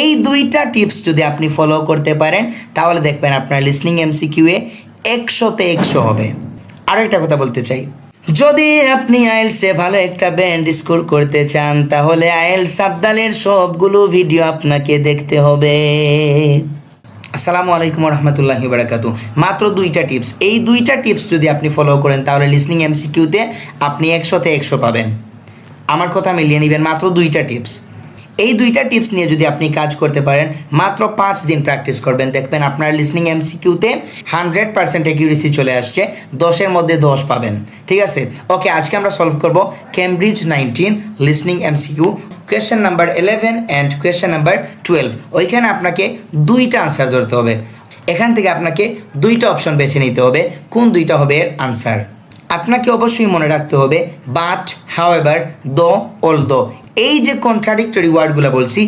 এই দুইটা টিপস যদি আপনি ফলো করতে পারেন, তাহলে দেখবেন আপনার লিসনিং এমসিকিউয়ে একশোতে একশো হবে। আরও একটা কথা বলতে চাই। যদি আপনি আইএলসে ভালো একটা ব্যান্ড স্কোর করতে চান, তাহলে আইএল সাবদালের সবগুলো ভিডিও আপনাকে দেখতে হবে। আসসালামু আলাইকুম রহমতুল্লাহি বারাকাতু মাত্র দুইটা টিপস। এই দুইটা টিপস যদি আপনি ফলো করেন, তাহলে লিসনিং এমসিকিউতে আপনি একশোতে একশো পাবেন। আমার কথা মিলিয়ে নেবেন মাত্র দুইটা টিপস। এই দুইটা টিপস নিয়ে যদি আপনি কাজ করতে পারেন, মাত্র পাঁচ দিন প্র্যাকটিস করবেন। দেখবেন আপনার লিসনিং এমসিকিউতে হান্ড্রেড পার্সেন্ট অ্যাকিউরেসি চলে আসছে, দশের মধ্যে দশ পাবেন। ঠিক আছে? ওকে আজকে আমরা সলভ করব Cambridge nineteen listening MCQ question number eleven and question number twelve ওইখানে আপনাকে দুইটা আনসার ধরতে হবে। এখান থেকে আপনাকে দুইটা অপশন বেছে নিতে হবে, কোন দুইটা হবে এর আনসার আপনাকে অবশ্যই মনে রাখতে হবে বাট হাওয়েভার দো অল দো এই যে কন্ট্রাডিক্টরি ওয়ার্ডগুলো বলছি,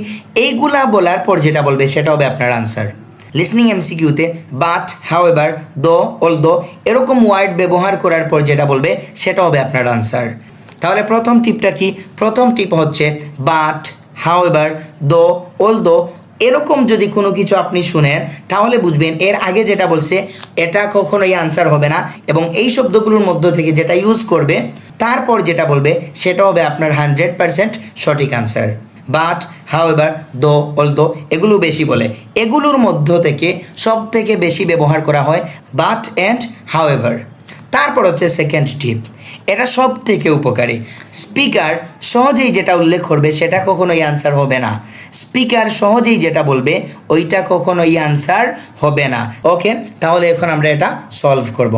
এইগুলা বলার পর যেটা বলবে সেটা হবে আপনার আনসার লিসনিং এমসিকিউতে but however though although এরকম ওয়ার্ড ব্যবহার করার পর যেটা বলবে, সেটা হবে আপনার আনসার তাহলে প্রথম টিপটা কি? প্রথম টিপ হচ্ছে but however though although এরকম যদি কোনো কিছু আপনি শুনেন, তাহলে বুঝবেন এর আগে যেটা বলছে, এটা কখনোই আনসার হবে না এবং এই শব্দগুলোর মধ্য থেকে যেটা ইউজ করবে তারপর যেটা বলবে, সেটা হবে আপনার হান্ড্রেড পারসেন্ট সঠিক answer but however though although এগুলো বেশি বলে। এগুলোর মধ্য থেকে সব থেকে বেশি ব্যবহার করা হয় বাট অ্যান্ড হাওয়েভার তারপর হচ্ছে সেকেন্ড টিপ এটা সব থেকে উপকারী। স্পিকার সহজেই যেটা উল্লেখ করবে, সেটা কখনোই আনসার হবে না। স্পিকার সহজেই যেটা বলবে, ওইটা কখনোই আনসার হবে না। ওকে তাহলে এখন আমরা এটা সলভ করব।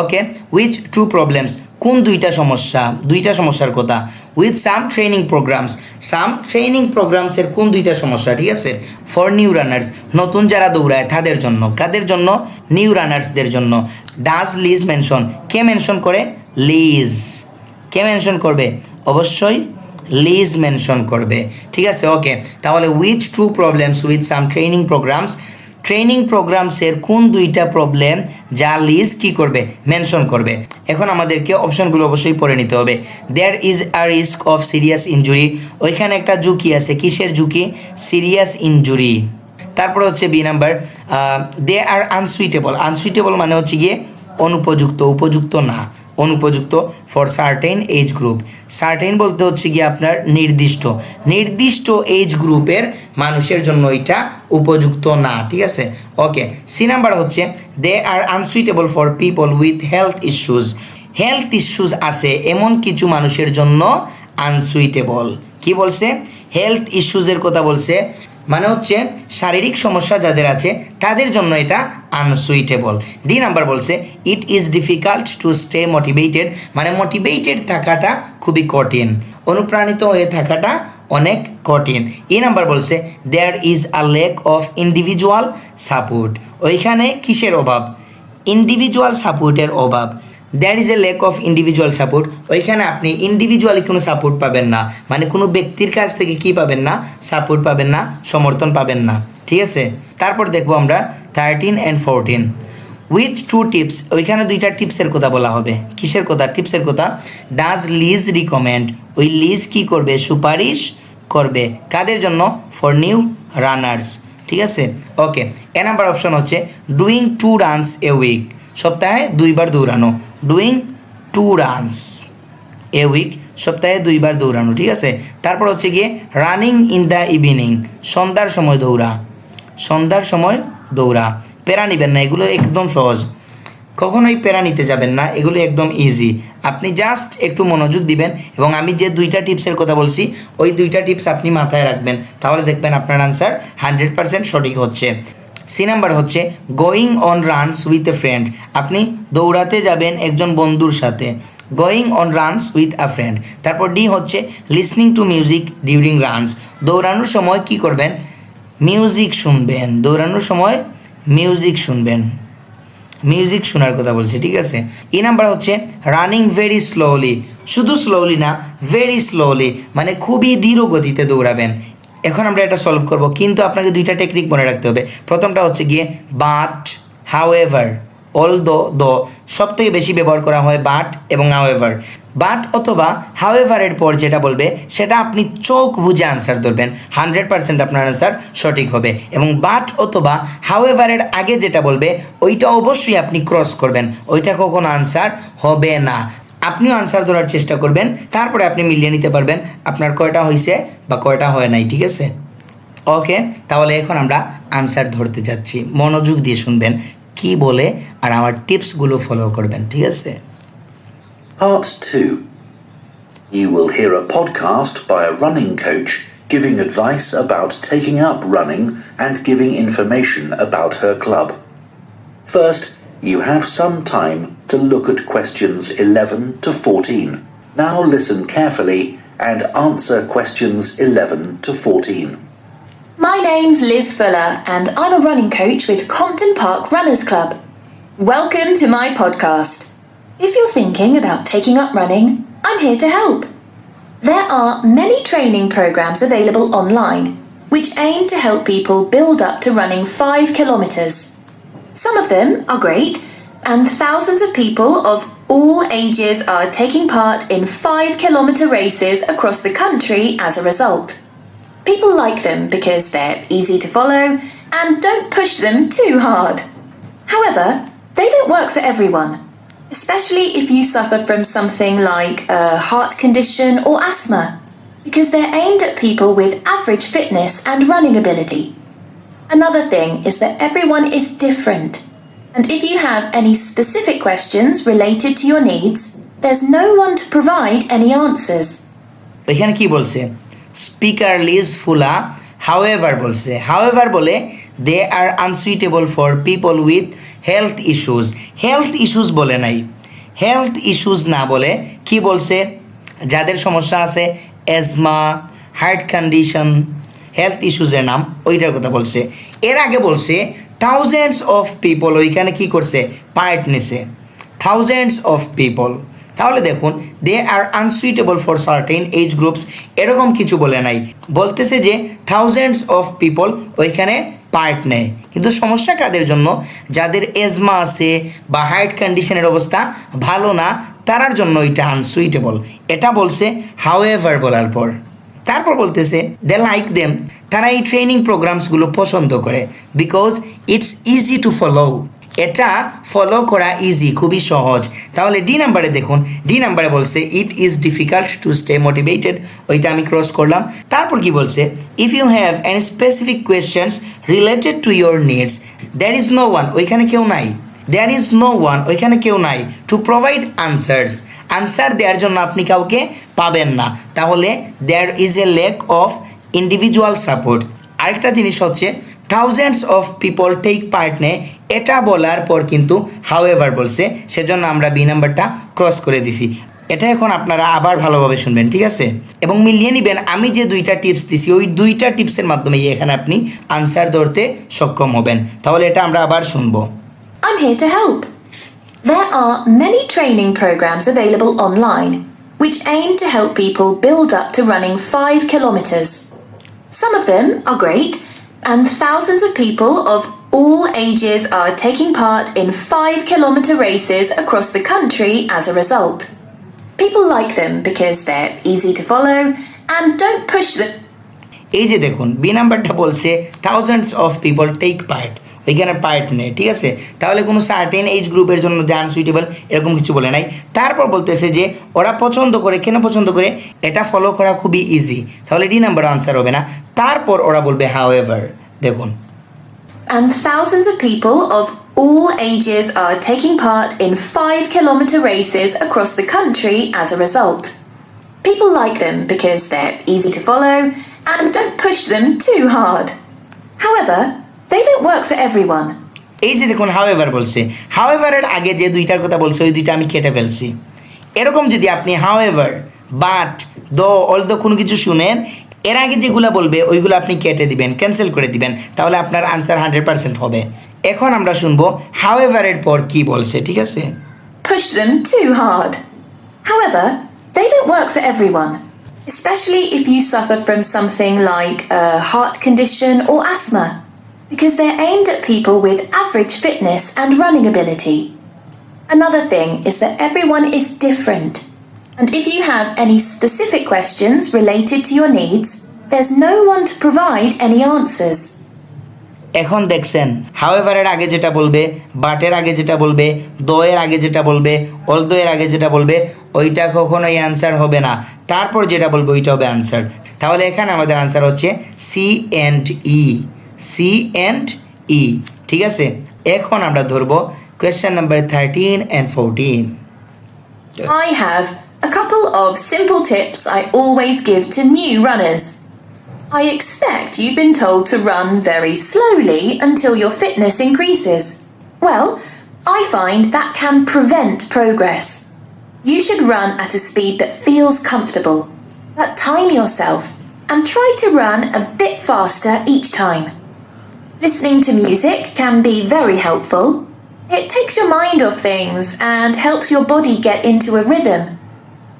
ওকে উইচ টু প্রবলেমস কোন দুইটা সমস্যা? দুইটা সমস্যার কথা। With some training programs some training প্রোগ্রামসের কোন দুইটা সমস্যা, ঠিক আছে? ফর নিউ রানার্স নতুন যারা দৌড়ায়, তাদের জন্য। কাদের জন্য? নিউ রানার্সদের জন্য। ডাজ লিজ মেনশন কে মেনশন করে? লিজ কে মেনশন করবে? অবশ্যই লিজ মেনশন করবে। ঠিক আছে ওকে তাহলে with true problems with some training programs training প্রোগ্রামসের কোন দুইটা প্রবলেম, যা লিজ কি করবে, মেনশন করবে। এখন আমাদেরকে অপশনগুলো অবশ্যই পড়ে নিতে হবে। There is a risk of serious injury ওইখানে একটা ঝুঁকি আছে। কিসের ঝুঁকি? সিরিয়াস ইনজুরি তারপর হচ্ছে B number they are unsuitable unsuitable মানে হচ্ছে গিয়ে অনুপযুক্ত, উপযুক্ত না। অনুপযুক্ত for certain age group certain বলতে হচ্ছে গিয়ে আপনার নির্দিষ্ট। নির্দিষ্ট এজ গ্রুপের মানুষের জন্য এটা উপযুক্ত না, ঠিক আছে? ওকে সি নাম্বার হচ্ছে they are unsuitable for people with health issues health issues আছে এমন কিছু মানুষের জন্য আনসুইটেবল কি বলছে? হেলথ ইস্যুজের কথা বলছে মানে হচ্ছে শারীরিক সমস্যা যাদের আছে, তাদের জন্য এটা আনসুইটেবল ডি নাম্বার বলছে it is difficult to stay motivated মানে মোটিভেটেড থাকাটা খুবই কঠিন। অনুপ্রাণিত হয়ে থাকাটা অনেক কঠিন। ই নাম্বার বলছে there is a lack of individual support ওইখানে কিসের অভাব? ইন্ডিভিজুয়াল সাপোর্টের অভাব। There is a lack of individual support ওইখানে আপনি ইন্ডিভিজুয়ালি কোনো সাপোর্ট পাবেন না। মানে কোনো ব্যক্তির কাছ থেকে কি পাবেন না? সাপোর্ট পাবেন না, সমর্থন পাবেন না। ঠিক আছে? তারপর দেখব আমরা thirteen and fourteen with two tips ওইখানে দুইটা টিপসের কথা বলা হবে। কিসের কথা? টিপসের কথা ডাজ লিজ রিকমেন্ড ওই লিজ কি করবে? সুপারিশ করবে। কাদের জন্য? ফর নিউ রানার্স ঠিক আছে? ওকে এ নাম্বার অপশন হচ্ছে doing two runs a week সপ্তাহে দুইবার দৌড়ানো। Doing two runs a week সপ্তাহে দুইবার দৌড়ানো, ঠিক আছে? তারপর হচ্ছে গিয়ে রানিং ইন দ্য ইভিনিং সন্ধ্যার সময় দৌড়া, সন্ধ্যার সময় দৌড়া। প্যারা নিবেন না, এগুলো একদম সহজ। কখনোই প্যারা নিতে যাবেন না, এগুলো একদম ইজি আপনি জাস্ট একটু মনোযোগ দিবেন এবং আমি যে দুইটা টিপসের কথা বলছি, ওই দুইটা টিপস আপনি মাথায় রাখবেন, তাহলে দেখবেন আপনার আনসার হান্ড্রেড পারসেন্ট সঠিক হচ্ছে। সি নাম্বার হচ্ছে going on runs with a friend আপনি দৌড়াতে যাবেন একজন বন্ধুর সাথে। Going on runs with a friend তারপর ডি হচ্ছে listening to music during runs দৌড়ানোর সময় কি করবেন? মিউজিক শুনবেন। দৌড়ানোর সময় মিউজিক শুনবেন। মিউজিক শোনার কথা বলছে, ঠিক আছে? ই নাম্বার হচ্ছে রানিং ভেরি স্লোলি শুধু স্লোলি না ভেরি স্লোলি মানে খুবই ধীর গতিতে দৌড়াবেন। এখন আমরা এটা সলভ করব, কিন্তু আপনাকে দুইটা টেকনিক মনে রাখতে হবে। প্রথমটা হচ্ছে গিয়ে বাট হাউ এভার অল দো দ সব থেকে বেশি ব্যবহার করা হয় বাট এবং হাওয়েভার বাট অথবা হাওয়েভারের পর যেটা বলবে, সেটা আপনি চোখ বুঝে আনসার ধরবেন। হান্ড্রেড পার্সেন্ট আপনার আনসার সঠিক হবে। এবং বাট অথবা হাওয়েভারের আগে যেটা বলবে, ওইটা অবশ্যই আপনি ক্রস করবেন। ওইটা কখনো আনসার হবে না। আপনিও আনসার ধরার চেষ্টা করবেন তারপরে আপনি মিলিয়ে নিতে পারবেন আপনার কয়টা হয়েছে বা কয়টা হয় নাই ঠিক আছে ওকে তাহলে এখন আমরা আনসার ধরতে যাচ্ছি মনোযোগ দিয়ে শুনবেন কি বলে আর আমার টিপসগুলো ফলো করবেন ঠিক আছে Part 2. You will hear a podcast by a running coach giving advice about taking up running and giving information about her club. First, you have some time to look at questions 11 to 14. Now listen carefully and answer questions 11 to 14. My name's Liz Fuller, and I'm a running coach with Compton Park Runners Club. Welcome to my podcast. If you're thinking about taking up running, I'm here to help. There are many training programs available online which aim to help people build up to running 5 kilometres. Some of them are great, and thousands of people of all ages are taking part in 5 kilometre races across the country as a result. People like them because they're easy to follow and don't push them too hard. However, they don't work for everyone, especially if you suffer from something like a heart condition or asthma, because they're aimed at people with average fitness and running ability. Another thing is that everyone is different, and if you have any specific questions related to your needs, there's no one to provide any answers. এখানে কি বলছে speaker lease ফুলা however বলছে however বলে they are unsuitable for people with health issues health issues বলে নাই health issues না বলে কি বলছে যাদের সমস্যা আছে অ্যাজমা হার্ট কন্ডিশন হেলথ ইস্যুসের নাম, ওইটার কথা বলছে। এর আগে বলছে থাউজেন্ডস অফ পিপল ওইখানে কি করছে? পার্ট নিছে। থাউজেন্ডস অফ পিপল তাহলে দেখুন they are unsuitable for certain age groups এরকম কিছু বলে নাই। বলতেছে যে থাউজেন্ডস অফ পিপল ওইখানে পার্ট নেয়। কিন্তু সমস্যা কাদের জন্য? যাদের এজমা আছে বা হার্ট কন্ডিশনের অবস্থা ভালো না, তারার জন্য এটা আনসুইটেবল এটা বলছে হাউ এভার বলার পর। তারপর বলতেছে দে লাইক দেম তারা এই ট্রেনিং প্রোগ্রামসগুলো পছন্দ করে because it's easy to follow এটা ফলো করা ইজি খুবই সহজ। তাহলে ডি নাম্বারে দেখুন। ডি নাম্বারে বলছে it is difficult to stay motivated ওইটা আমি ক্রস করলাম। তারপর কি বলছে if you have any specific questions related to your needs there is no one ওইখানে কেউ নাই। দ্যার ইজ নো ওয়ান ওইখানে কেউ নাই টু প্রোভাইড আনসার্স আনসার দেওয়ার জন্য আপনি কাউকে পাবেন না। তাহলে there is a lack of individual support আরেকটা জিনিস হচ্ছে thousands of people take part নে এটা বলার পর কিন্তু হাউ এভার বলছে, সেজন্য আমরা বি নাম্বারটা ক্রস করে দিছি। এটা এখন আপনারা আবার ভালোভাবে শুনবেন, ঠিক আছে? এবং মিলিয়ে নেবেন, আমি যে দুইটা টিপস দিছি, ওই দুইটা টিপসের মাধ্যমে এখানে আপনি আনসার ধরতে সক্ষম হবেন। তাহলে এটা আমরা আবার শুনব। here to help. There are many training programs available online which aim to help people build up to running 5 kilometres. Some of them are great, and thousands of people of all ages are taking part in 5 kilometre races across the country as a result. People like them because they're easy to follow and don't push them. এই যে দেখুন B নাম্বারটা বলছে thousands of people take part ওইখানে part নেই ঠিক আছে তাহলে কোনো সার্টেন এজ গ্রুপের জন্য যে আনসুইটেবল এরকম কিছু বলে নাই তারপর বলতেছে যে ওরা পছন্দ করে কেন পছন্দ করে এটা ফলো করা খুবই ইজি তাহলে ডি নাম্বার আনসার হবে না তারপর ওরা বলবে হাউ এভার দেখুন and thousands of people of all ages are taking part in five kilometer races across the country as a result. People like them because they're easy to follow and don't push them too hard. However, they don't work for everyone. এই যে দেখুন however বলছে হাউ এভারের আগে যে দুইটার কথা বলছে ওই দুইটা আমি কেটে ফেলছি এরকম যদি আপনি however but the although কোনো কিছু শুনেন এর আগে যেগুলো বলবে ওইগুলো আপনি কেটে দিবেন ক্যান্সেল করে দিবেন তাহলে আপনার আনসার হান্ড্রেড পার্সেন্ট হবে এখন আমরা শুনব হাউ এভারের পর কি বলছে ঠিক আছে Push them too hard. However, they don't work for everyone, especially if you suffer from something like a heart condition or asthma, because they're aimed at people with average fitness and running ability. Another thing is that everyone is different, and if you have any specific questions related to your needs, there's no one to provide any answers. এখন দেখছেন হাওয়েভারের আগে যেটা বলবে বাটের আগে যেটা বলবে দয়ের আগে যেটা বলবে অলদয়ের আগে যেটা বলবে ওইটা কখনোই অ্যান্সার হবে না তারপর যেটা বলবে ওইটা হবে অ্যান্সার তাহলে এখানে আমাদের অ্যান্সার হচ্ছে C and E C and ই ঠিক আছে এখন আমরা ধরবো question number thirteen and fourteen I have a couple of simple tips I always give to new runners. I expect you've been told to run very slowly until your fitness increases. Well, I find that can prevent progress. You should run at a speed that feels comfortable, but time yourself and try to run a bit faster each time. Listening to music can be very helpful. It takes your mind off things and helps your body get into a rhythm.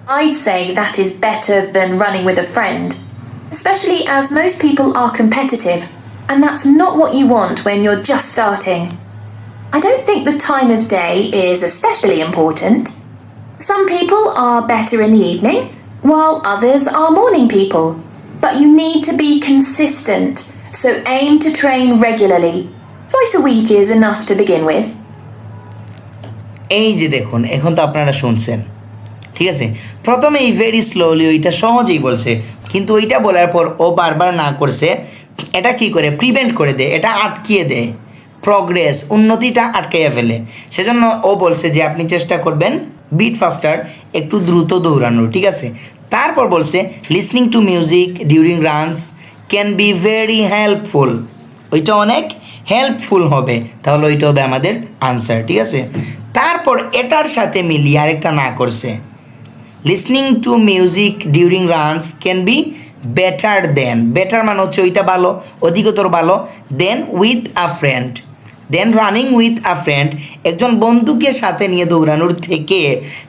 I'd say that is better than running with a friend, especially as most people are competitive, and that's not what you want when you're just starting. I don't think the time of day is especially important. Some people are better in the evening, while others are morning people. But you need to be consistent, so aim to train regularly. Twice a week is enough to begin with. এই যে দেখুন, এখন তো আপনারা শুনছেন। ঠিক আছে? প্রথমে এই ভেরি স্লোলি ওইটা সহজেই বলছে। কিন্তু ওইটা বলার পর ও বারবার না করছে। এটা কি করে? প্রিভেন্ট করে দেয়। এটা আটকিয়ে দেয়। প্রগ্রেস উন্নতিটা আটকাইয়া ফেলে। সেজন্য ও বলছে যে আপনি চেষ্টা করবেন বিট ফাস্টার একটু দ্রুত দৌড়ানোর। ঠিক আছে? তারপর বলছে listening to music during runs can be very helpful ওইটা অনেক হেল্পফুল হবে। তাহলে ওইটা হবে আমাদের আনসার ঠিক আছে? তারপর এটার সাথে মিলিয়ে আরেকটা না করছে। Listening to music during runs can be better than better মানে হচ্ছে ওইটা ভালো, অধিকতর ভালো। Than with a friend than running with a friend একজন বন্ধুকে সাথে নিয়ে দৌড়ানোর থেকে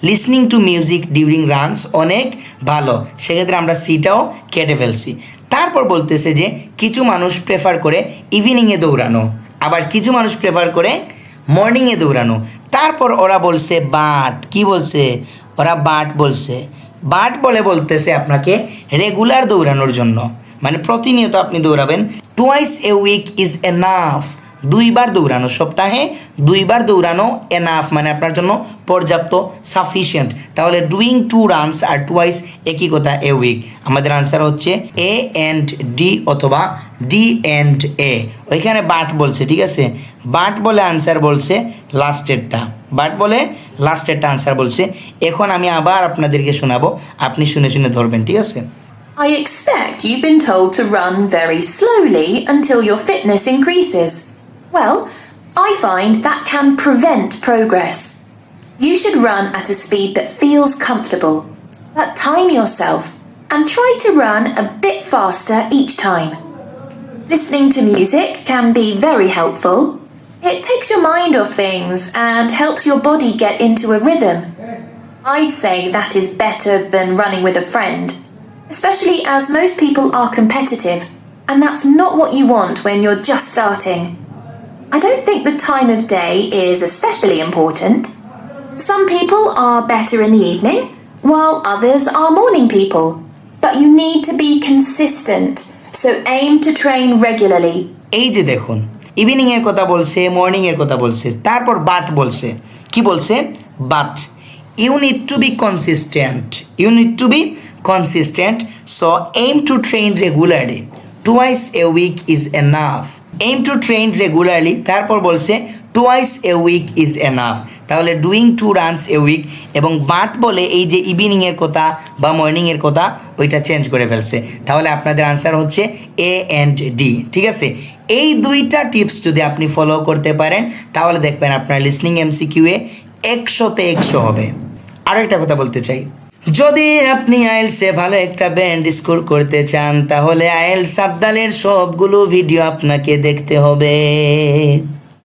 listening to music during runs অনেক ভালো। সেক্ষেত্রে আমরা সিটাও কেটে ফেলছি। তারপর বলতেছে যে কিছু মানুষ প্রেফার করে ইভিনিংয়ে দৌড়ানো, আবার কিছু মানুষ প্রেফার করে মর্নিংয়ে দৌড়ানো। তারপর ওরা বলছে বাট, কি বলছে? ওরা বাট বলছে, বাট বলে বলতেছে আপনাকে রেগুলার দৌড়ানোর জন্য। মানে প্রতিনিয়ত আপনি দৌড়াবেন twice a week is enough দুইবার দৌড়ানো সপ্তাহে দুইবার দৌড়ানো এনাফ মানে আপনার জন্য পর্যাপ্ত সাফিসিয়েন্ট তাহলে doing two runs are twice একই কথা এ উইক আমাদের আনসার হচ্ছে এ অ্যান্ড ডি অথবা ডি অ্যান্ড এ ওইখানে বাট বলছে, ঠিক আছে? বাট বলে আনসার বলছে লাস্টেরটা বাট বলে লাস্টেরটা আনসার বলছে। এখন আমি আবার আপনাদেরকে শোনাবো। আপনি শুনে শুনে ধরবেন, ঠিক আছে? I expect you've been told to run very slowly until your fitness increases. Well, I find that can prevent progress. You should run at a speed that feels comfortable, but time yourself and try to run a bit faster each time. Listening to music can be very helpful. It takes your mind off things and helps your body get into a rhythm. I'd say that is better than running with a friend, especially as most people are competitive, and that's not what you want when you're just starting. I don't think the time of day is especially important. Some people are better in the evening, while others are morning people. But you need to be consistent, so aim to train regularly. এই যে দেখুন evening এর কথা বলছে morning এর কথা বলছে তারপর বাট বলছে কি বলছে but you need to be consistent you need to be consistent so aim to train regularly twice a week is enough aim to train regularly তারপর বলছে twice a week is enough তাহলে doing two runs a week এবং but বলে এই যে ইভিনিংয়ের কথা বা মর্নিংয়ের কথা, ওইটা চেঞ্জ করে ফেলছে। তাহলে আপনাদের আনসার হচ্ছে এ অ্যান্ড ডি ঠিক আছে? এই দুইটা টিপস যদি আপনি ফলো করতে পারেন, তাহলে দেখবেন আপনার লিসনিং এমসিকিউয়ে একশোতে একশো হবে। আরও একটা কথা বলতে চাই। যদি আপনি আইলসে ভালো একটা ব্যান্ড স্কোর করতে চান, তাহলে আইল সাবদালের সবগুলো ভিডিও আপনাকে দেখতে হবে।